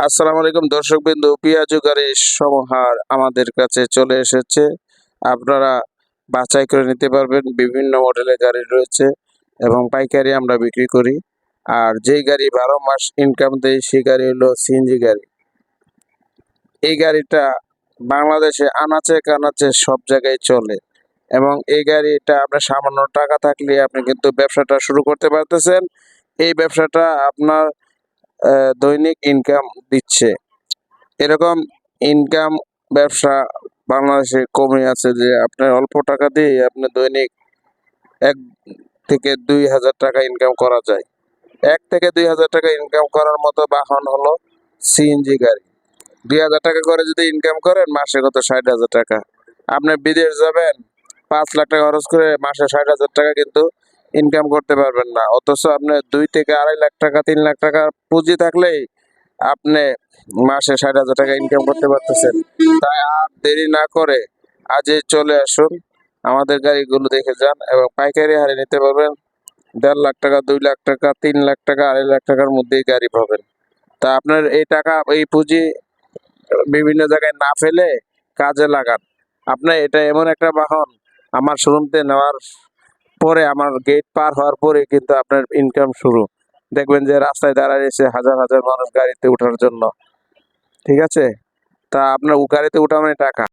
আসসালামু আলাইকুম দর্শক বিন্দু গাড়ির সমাহার আমাদের কাছে চলে এসেছে। আপনারা বাছাই করে নিতে পারবেন, বিভিন্ন মডেলের গাড়ি রয়েছে এবং পাইকারি আমরা বিক্রি করি। আর যেই গাড়ি বারো মাস ইনকাম দেয়, সেই গাড়ি হলো সিএনজি গাড়ি। এই গাড়িটা বাংলাদেশে আনাচে কানাচে সব জায়গায় চলে এবং এই গাড়িটা আপনার সামান্য টাকা থাকলে আপনি কিন্তু ব্যবসাটা শুরু করতে পারতেছেন। এই ব্যবসাটা আপনার দৈনিক ইনকাম দিচ্ছে। এরকম ইনকাম ব্যবসা বাংলাদেশে কমে আছে যে আপনার অল্প টাকা দিয়ে আপনি দৈনিক এক থেকে দুই হাজার টাকা ইনকাম করা যায়। এক থেকে দুই হাজার টাকা ইনকাম করার মতো বাহন হলো সিএনজি গাড়ি। দুই হাজার টাকা করে যদি ইনকাম করেন, মাসে কত? ষাট হাজার টাকা। আপনি বিদেশ যাবেন, পাঁচ লাখ টাকা খরচ করে মাসে ষাট হাজার টাকা কিন্তু ইনকাম করতে পারবেন না। অথচ আপনি দুই থেকে আড়াই লাখ টাকা, তিন লাখ টাকা পুঁজি থাকলেই আপনি মাসে ষাট হাজার টাকা ইনকাম করতে পারতেছেন। তাই আর দেরি না করে আজই চলে আসুন আমাদের গাড়িগুলো দেখে যান এবং পাইকারি হারে নিতে পারবেন। দেড় লাখ টাকা, দুই লাখ টাকা, তিন লাখ টাকা, আড়াই লাখ টাকার মধ্যেই গাড়ি পাবেন। তা আপনার এই টাকা, এই পুঁজি বিভিন্ন জায়গায় না ফেলে কাজে লাগান। আপনার এটা এমন একটা বাহন, আমার শোরুমতে নেওয়ার পরে আমার গেট পার হওয়ার পরে কিন্তু আপনার ইনকাম শুরু। দেখবেন যে রাস্তায় দাঁড়ায় এসে হাজার হাজার মানুষ গাড়িতে ওঠার জন্য। ঠিক আছে? তা আপনার গাড়িতে ওঠা মানে টাকা।